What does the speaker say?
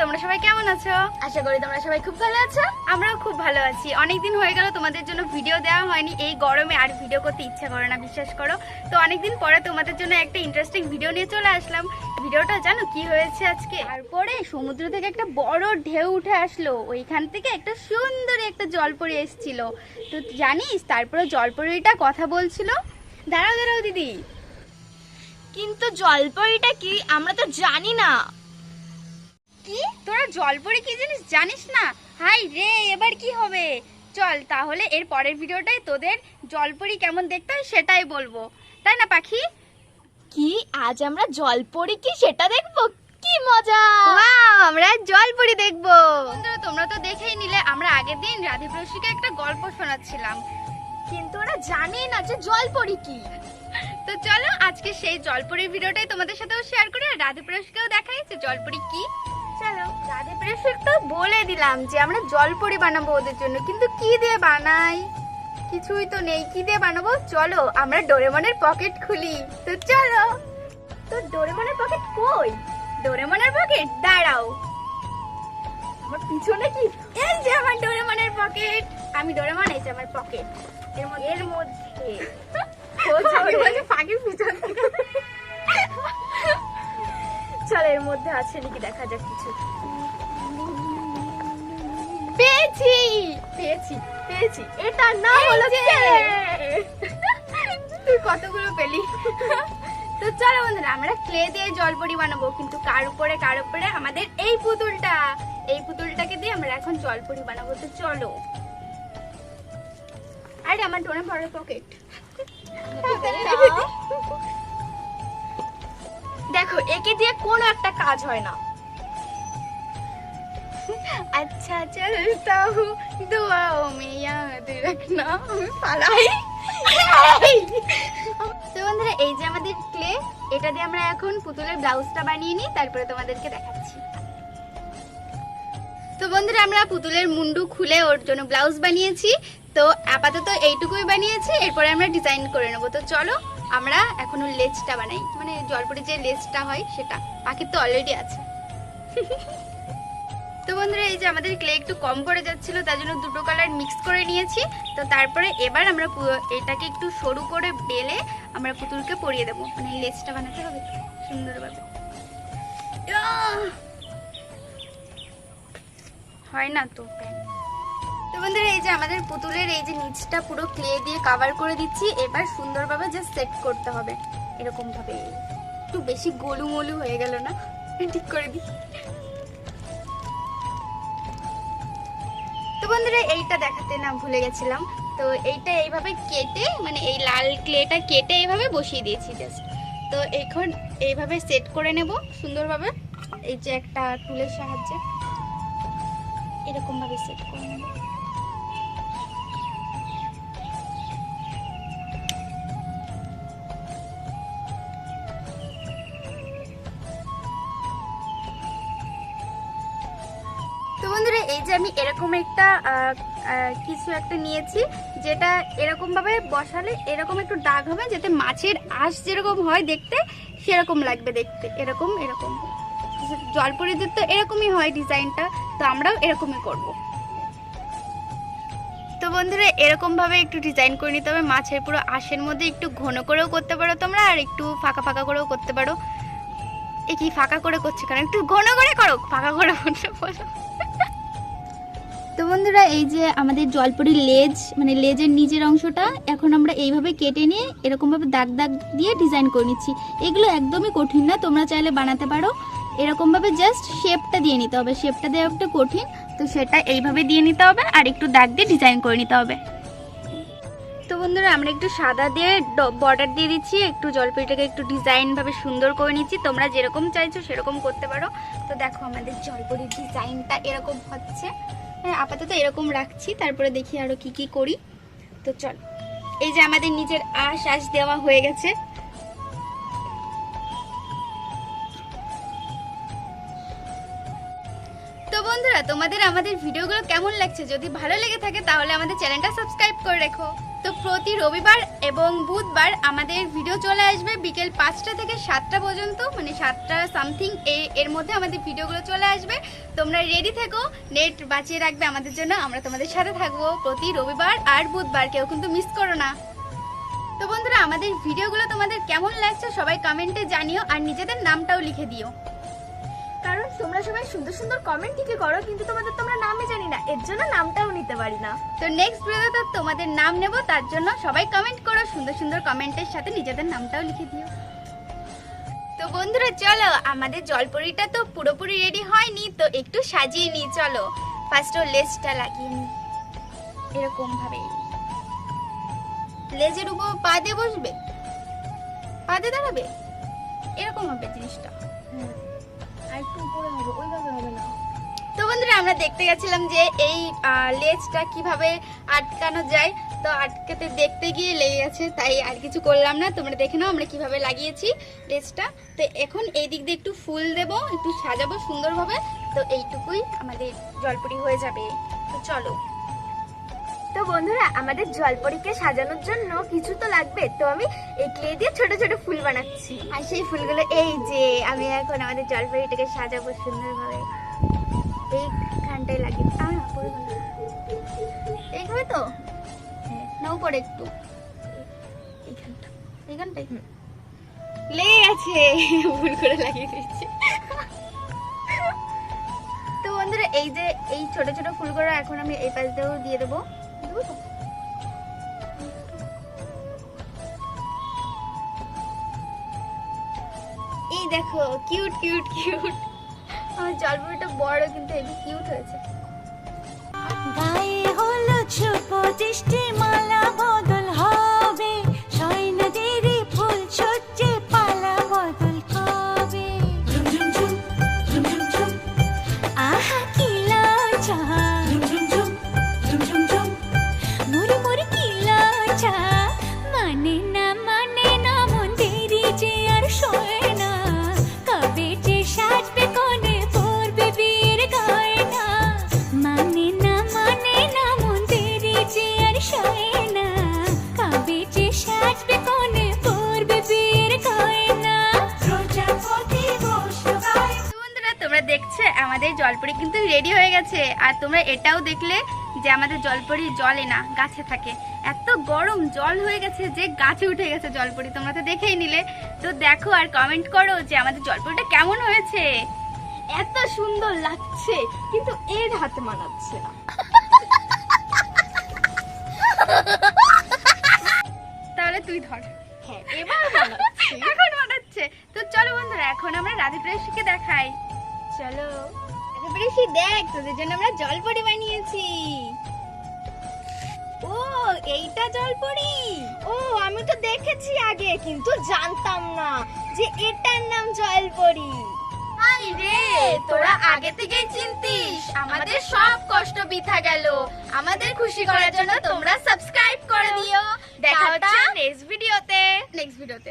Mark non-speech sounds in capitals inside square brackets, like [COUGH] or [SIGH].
তোমরা সবাই কেমন আছো? আশা করি তোমরা সবাই খুব ভালো আছো। আমরাও খুব ভালো আছি। অনেকদিন হয়ে গেল তোমাদের জন্য ভিডিও দেওয়া হয়নি। এই গরমে আর ভিডিও করতে ইচ্ছা করে না বিশ্বাস করো। তো অনেকদিন পরে তোমাদের জন্য একটা ইন্টারেস্টিং ভিডিও নিয়ে চলে আসলাম। ভিডিওটা জানো কি হয়েছে আজকে? তারপরে সমুদ্র থেকে একটা বড় ঢেউ উঠে আসলো। ওইখান থেকে একটা সুন্দর একটা জলপরি এসেছিল। তো জানিস তারপরে জলপরিটা কথা বলছিল। দাঁড়াও দাঁড়াও দিদি। কিন্তু জলপরিটা কি? আমরা তো জানি না। কি? তোরা জলপরি কি জিনিস জানিস না? হাই রে এবার কি হবে? চল তাহলে এর পরের ভিডিওটাই তোদের জলপরি কেমন দেখতে হয় সেটাই বলব। তাই না পাখি? কি? আজ আমরা জলপরি কি সেটা দেখব? কি মজা! আমরা জলপরি দেখব। বন্ধুরা তোমরা তো দেখেই নিলে আমরা আগের দিন রাধে প্রসিকে একটা গল্প শোনাচ্ছিলাম। কিন্তু ওরা জানে না যে জলপরি কি। তো চলো আজকে সেই জলপরির ভিডিওটাই তোমাদের সাথেও শেয়ার করি আর রাধে প্রসিকেও দেখাই যে জলপরি কি। চলো রাধে প্রসিক তো বলে দিলাম যে আমরা জলপরি বানাবো ওদের জন্য। কিন্তু কি দিয়ে বানাই? কিছুই তো নেই কি দিয়ে বানাবো? চলো আমরা ডোরেমনের পকেট খুলি। তো চলো তো ডোরেমনের পকেট কই? ডোরেমনের পকেট? দাঁড়াও। আমার পিছনে কি? এই যে আমার ডোরেমনের পকেট। আমি ডোরেমন এই যে আমার পকেট। এর মধ্যে এর মধ্যে আমি পাখির পিছন থেকে। চল এর মধ্যে আছে নাকি? দেখা যাক কিছু। পেয়েছি! পেয়েছি পেয়েছি। এটা নাম হলো তুই কতগুলো পেলি? তো চলো বন্ধুরা আমরা ক্লে দিয়ে জলপরি বানাবো কিন্তু কার উপরে কার উপরে? আমাদের এই পুতুলটা। এই পুতুলটাকে দিয়ে আমরা এখন জলপরি বানাবো। তো চলো। আরে আমার ডোনে বড় পকেট। দেখো একে দিয়ে কোনো একটা কাজ হয় না। আচ্ছা চলতা হু দোয়া মে ইয়াদ রাখনা আমি পালাই। তো বন্ধুরা এই যে আমাদের ক্লে এটা দিয়ে আমরা এখন পুতুলের ব্লাউজটা বানিয়ে নিই তারপরে তোমাদেরকে দেখাচ্ছি। তো বন্ধুরা আমরা পুতুলের মুন্ডু খুলে ওর জন্য ব্লাউজ বানিয়েছি। তো আপাতত এইটুকুই বানিয়েছি এরপরে আমরা ডিজাইন করে নেব। তো চলো আমরা এখন ওর লেজটা বানাই। মানে জলপরি যে লেজটা হয় সেটা। পাখির তো অলরেডি আছে। তো বন্ধুরা, এই যে আমাদের ক্লে একটু কম করে যাচ্ছিল, তার জন্য দুটো কালার মিক্স করে নিয়েছি। তো তারপরে এবার আমরা এটাকে একটু সরু করে বেলে আমরা পুতুলকে পরিয়ে দেবো। মানে লেজটা বানাতে হবে সুন্দরভাবে। হয় না তো প্যান তো বন্ধুরা, এই যে আমাদের পুতুলের এই যে নিচটা পুরো ক্লে দিয়ে কভার করে দিচ্ছি, এবার সুন্দরভাবে জাস্ট সেট করতে হবে। এরকম ভাবে একটু বেশি গোলুমলু হয়ে গেল না? ঠিক করে দিই। তো বন্ধুরা, এইটা দেখাতে না ভুলে গেছিলাম। তো এইটা এইভাবে কেটে মানে এই লাল ক্লেটা কেটে এইভাবে বসিয়ে দিয়েছি জাস্ট তো এখন এইভাবে সেট করে নেব সুন্দরভাবে। এই যে একটা টুলের সাহায্যে। এরকম ভাবে সেট করে নেব। এই যে আমি এরকম একটা কিছু একটা নিয়েছি, যেটা এরকম ভাবে বসালে এরকম একটু দাগ হবে, যাতে মাছের আঁশ যেরকম হয় দেখতে, সেরকম লাগবে দেখতে। এরকম এরকম। জলপরিদের তো এরকমই হয় ডিজাইনটা, তো আমরাও এরকমই করব। তো বন্ধুরা এরকম ভাবে একটু ডিজাইন করে নিতে হবে। মাছের পুরো আঁশের মধ্যে একটু ঘন করেও করতে পারো তোমরা, আর একটু ফাঁকা ফাঁকা করেও করতে পারো। এ কি ফাঁকা করে করছে কারণ একটু ঘন করে করো, ফাঁকা করে বলো। তো বন্ধুরা, এই যে আমাদের জলপরির লেজ মানে লেজের নিচের অংশটা, এখন আমরা এইভাবে কেটে নিয়ে এরকমভাবে দাগ দাগ দিয়ে ডিজাইন করে নিচ্ছি। এগুলো একদমই কঠিন না, তোমরা চাইলে বানাতে পারো। এরকমভাবে জাস্ট শেপটা দিয়ে নিতে হবে। শেপটা দেওয়া একটু কঠিন, তো সেটা এইভাবে দিয়ে নিতে হবে আর একটু দাগ দিয়ে ডিজাইন করে নিতে হবে। তো বন্ধুরা, আমরা একটু সাদা দিয়ে বর্ডার দিয়ে দিচ্ছি। একটু জলপাইটাকে একটু ডিজাইন ভাবে সুন্দর করে নিচ্ছি। তোমরা যেরকম চাইছো সেরকম করতে পারো। তো দেখো, আমাদের জলপরির ডিজাইনটা এরকম হচ্ছে। হ্যাঁ আপাতত এরকম রাখছি, তারপরে দেখি আরও কি কি করি। তো চল। এই যে আমাদের নিজের আশ আশ দেওয়া হয়ে গেছে। তো বন্ধুরা, তোমাদের আমাদের ভিডিওগুলো কেমন লাগছে? যদি ভালো লেগে থাকে, তাহলে আমাদের চ্যানেলটা সাবস্ক্রাইব করে রেখো। তো প্রতি রবিবার এবং বুধবার আমাদের ভিডিও চলে আসবে বিকেল পাঁচটা থেকে সাতটা পর্যন্ত মানে সাতটা সামথিং এর মধ্যে আমাদের ভিডিওগুলো চলে আসবে। তোমরা রেডি থেকো নেট বাঁচিয়ে রাখবে আমাদের জন্য, আমরা তোমাদের সাথে থাকব প্রতি রবিবার আর বুধবার, কেউ কিন্তু মিস করো না। তো বন্ধুরা, আমাদের ভিডিওগুলো তোমাদের কেমন লাগছে সবাই কমেন্টে জানিও, আর নিজেদের নামটাও লিখে দিও। তোমরা সবাই সুন্দর সুন্দর কমেন্ট ঠিকই করো, কিন্তু তোমাদের তোমরা নামই জানি না। এর জন্য নামটাও নিতে পারি না। তো নেক্সট ভিডিওতে তোমাদের নাম নেব, তার জন্য সবাই কমেন্ট করো, সুন্দর সুন্দর কমেন্টের সাথে নিজেদের নামটাও লিখে দিও। তো বন্ধুরা, চলো, আমাদের জলপরিটা তো পুরোপুরি রেডি হয়নি, তো একটু সাজিয়ে নিই, চলো। ফার্স্ট ও লেজটা লাগিয়ে নিই। এরকম ভাবে লেজের উপর পা দিয়ে বসবে? পা দিয়ে দাঁড়াবে? এরকম হবে জিনিসটা। আর তো বন্ধুরা, আমরা দেখতে গেছিলাম যে এই লেজটা কীভাবে আটকানো যায়। তো আটকাতে দেখতে গিয়ে লেগে গেছে, তাই আর কিছু করলাম না। তোমরা দেখে নাও আমরা কীভাবে লাগিয়েছি লেজটা। তো এখন এই দিক দিয়ে একটু ফুল দেব, একটু সাজাবো সুন্দরভাবে। তো এইটুকুই আমাদের জলপুরি হয়ে যাবে। তো চলো। তো বন্ধুরা আমাদের জলপরীকে সাজানোর জন্য কিছু তো লাগবে। তো আমি এই ক্লে দিয়ে ছোট ছোট ফুল বানাচ্ছি। আর সেই ফুলগুলো এই যে আমি এখন আমাদের জলপাইটাকে সাজাবো সুন্দরভাবে। এইখানটায় লাগিয়ে পুরো ভালো। এইভাবে তো? হ্যাঁ, না উপরে একটু। এইখানটা। এইখানটাই লেগে গেছে ভুল করে লাগিয়ে দিচ্ছি তো বন্ধুরা এই যে এই ছোট ছোট ফুলগুলো এখন আমি এই পাশ দিয়েও দিয়ে দেবো। এই দেখো কিউট কিউট কিউট আমার জলপুরিটা বড়, কিন্তু এটি কিউট হয়েছে। গায়ে হলো ছোট দৃষ্টি মালা আমাদের জলপরি কিন্তু রেডি হয়ে গেছে। আর তোমরা এটাও দেখলে যে আমাদের জলপরি জলে না গাছে থাকে। এত গরম জল হয়ে গেছে যে গাছে উঠে গেছে জলপরি। তোমরা তো দেখেই নিলে। তো দেখো আর কমেন্ট করো যে আমাদের জলপরিটা কেমন হয়েছে। এত সুন্দর লাগছে কিন্তু এর হাতে মানাচ্ছে না। তাহলে তুই ধর। হ্যাঁ এবার মানাচ্ছে। [LAUGHS] এখন বানাচ্ছে তো চলো বন্ধুরা এখন আমরা রাধে প্রেসিকে দেখাই। চলো। রাধে প্রেসি দেখ তোদের জন্য আমরা জলপরি বানিয়েছি। ও এইটা জলপরি? ও আমি তো দেখেছি আগে কিন্তু জানতাম না যে এটার নাম জলপরি। আই রে তোরা আগে থেকেই চিনতিস আমাদের সব কষ্ট বৃথা গেল। আমাদের খুশি করার জন্য তোমরা সাবস্ক্রাইব করে দিও। দেখা হচ্ছে নেক্সট ভিডিওতে নেক্সট ভিডিওতে